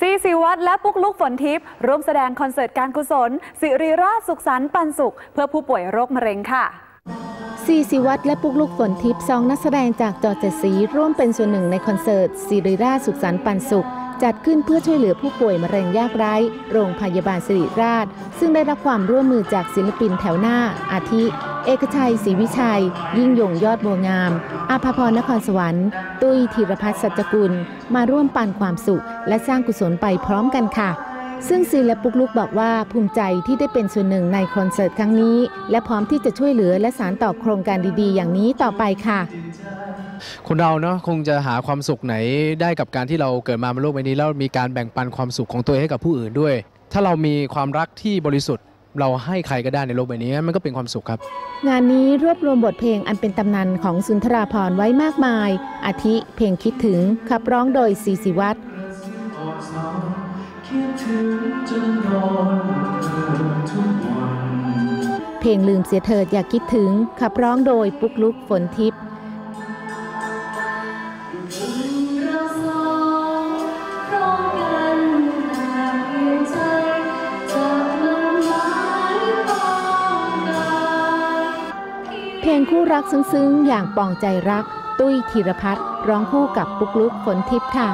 ซีสิวัตรและปุ๊กลุกฝนทิพย์ร่วมแสดงคอนเสิร์ตการกุศล สิริราชสุขสันต์ปันสุข เพื่อผู้ป่วยโรคมะเร็งค่ะซีสิวัตรและปุกลุกฝนทิพย์สองนักแสดงจากจอเจสีร่วมเป็นส่วนหนึ่งในคอนเสิร์ตสิริราชสุขสันต์ปันสุข จัดขึ้นเพื่อช่วยเหลือผู้ป่วยมะเร็งยากไร้ โรงพยาบาลสิริราช ซึ่งได้รับความร่วมมือจากศิลปินแถวหน้า อาทิ เอกชัยศรีวิชัย ยิ่งยงยอดบัวงาม อาภพรนครสวรรค์ ตุ้ยธีรพัฒน์สัจกุล มาร่วมปันความสุข และสร้างกุศลไปพร้อมกันค่ะซึ่งซีและปุกลุกบอกว่าภูมิใจที่ได้เป็นส่วนหนึ่งในคอนเสิร์ตครั้งนี้ และพร้อมที่จะช่วยเหลือและสานต่อโครงการดีๆ อย่างนี้ต่อไปค่ะ คนเราเนาะคงจะหาความสุขไหนได้กับการที่เราเกิดมาบนโลกใบนี้ แล้วมีการแบ่งปันความสุขของตัวเองให้กับผู้อื่นด้วย ถ้าเรามีความรักที่บริสุทธิ์ เราให้ใครก็ได้ในโลกใบนี้มันก็เป็นความสุขครับ งานนี้รวบรวมบทเพลงอันเป็นตำนานของสุนทราพรณ์ไว้มากมาย อาทิเพลงคิดถึงขับร้องโดยซีสิวัตรคิดถึงจนนอนเธอทุกวันเพลงลืมเสียเถิดอย่าคิดถึงขับร้องโดยปุกลุกฝนทิพย์ เพลงคู่รักซึ้งๆ อย่างปองใจรัก ตุ้ยธีรพัฒน์ร้องคู่กับปุกลุกฝนทิพย์ค่ะ